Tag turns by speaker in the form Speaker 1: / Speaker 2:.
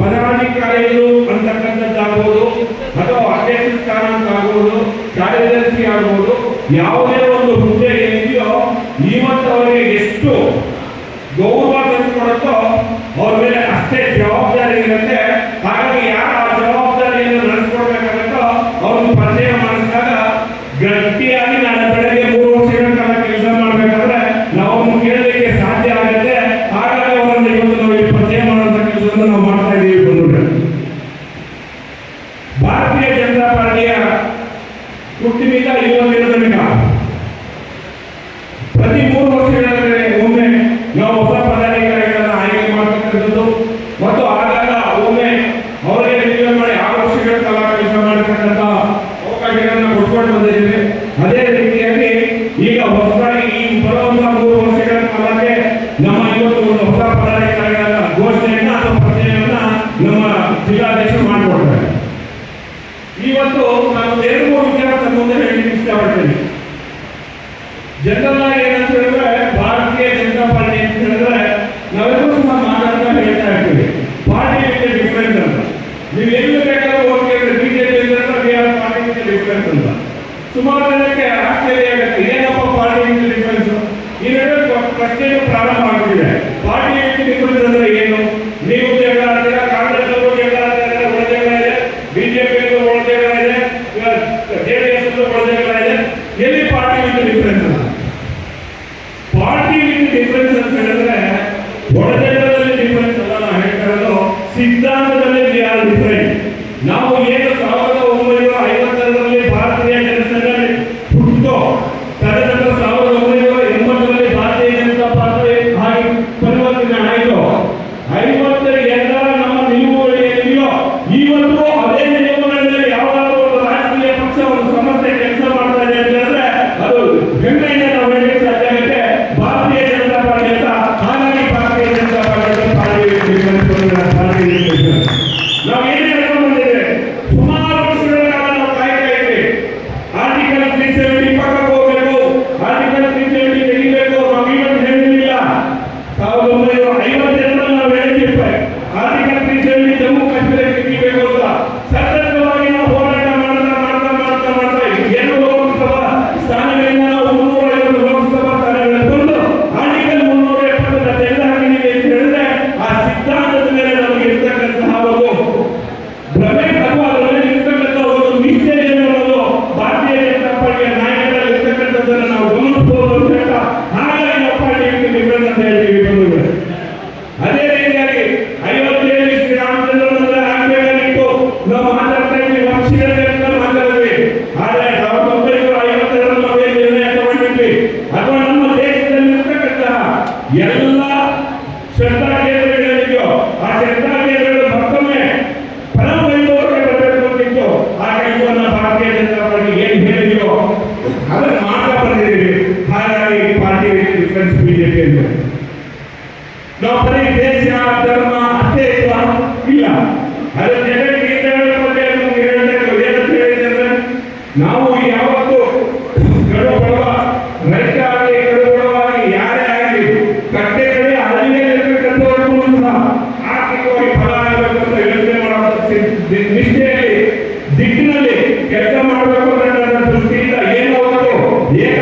Speaker 1: ಪದಾಧಿಕಾರಿಗಳು ಅಂತಕ್ಕಂಥದ್ದಾಗಬಹುದು ಅಥವಾ ಅಧ್ಯಕ್ಷ ಸ್ಥಾನ ಅಂತ ಕಾರ್ಯದರ್ಶಿ ಆಗಬಹುದು ಯಾವುದೇ ಒಂದು ಹುದ್ದೆಗೆ ಇದೆಯೋ ಇವತ್ತವರಿಗೆ ಎಷ್ಟು ಗೌರವ ಇವತ್ತು ನಾನು ಎರಡು ಮೂರು ವಿಚಾರ ಮುಂದೆ ಹೇಳಲಿಕ್ಕೆ ಇಷ್ಟಪಡ್ತೀನಿ. ಜನರಲ್ ಆಗಿ ಏನಂತ ಹೇಳಿದ್ರೆ ಭಾರತೀಯ ಜನತಾ ಪಾರ್ಟಿ ಅಂತ ಹೇಳಿದ್ರೆ ನಾವೆಲ್ಲರೂ ಸಹ ಮಾತಾಡ್ತಾ ಹೇಳ್ತಾ ಇರ್ತೀವಿ. ಪಾರ್ಟಿ ಅಂತ ಡಿಫ್ರೆಂಟ್ ಅಂತ. ನೀವು ಎಲ್ಲಿ ಬೇಕಾದ್ರೂ ಹೋಗಿ ಬಿಜೆಪಿ ಪಾರ್ಟಿ ವಿತ್ ಡಿಫರೆನ್ಸ್ ಅಂತ. ಸುಮಾರು ಜನಕ್ಕೆ ಆಶ್ಚರ್ಯ ಆಗುತ್ತೆ. Now you ಎಲ್ಲ ಶ್ರದ್ಧಾ ಕೇಂದ್ರಗಳಿದೆಯೋ ಆ ಶ್ರದ್ಧಾ ಕೇಂದ್ರಗಳು ಮತ್ತೊಮ್ಮೆ ಫಲವೈಭವಕ್ಕೆ ಬರಬೇಕಿತ್ತು ಆ ಇವನ್ನ ಭಾರತೀಯ ಜನತಾ ಪಾರ್ಟಿ ಏನ್ ಹೇಳಿದೆಯೋ, ಅದನ್ನು ಮಾತ್ರ ಬಂದಿದ್ದೀವಿ ಹಾಗಾಗಿ ಪಾರ್ಟಿ ಡಿಫರೆನ್ಸ್ ಬಿಜೆಪಿ ನಾವು ದೇಶ ಧರ್ಮ ಅಷ್ಟೇ ಇಲ್ಲ ಇಲ್ಲ. ಅದರ ಜನರಿಗೆ ಏನು ಹೇಳಿದ್ರೆ ನಾವು ಯಾವ Yeah.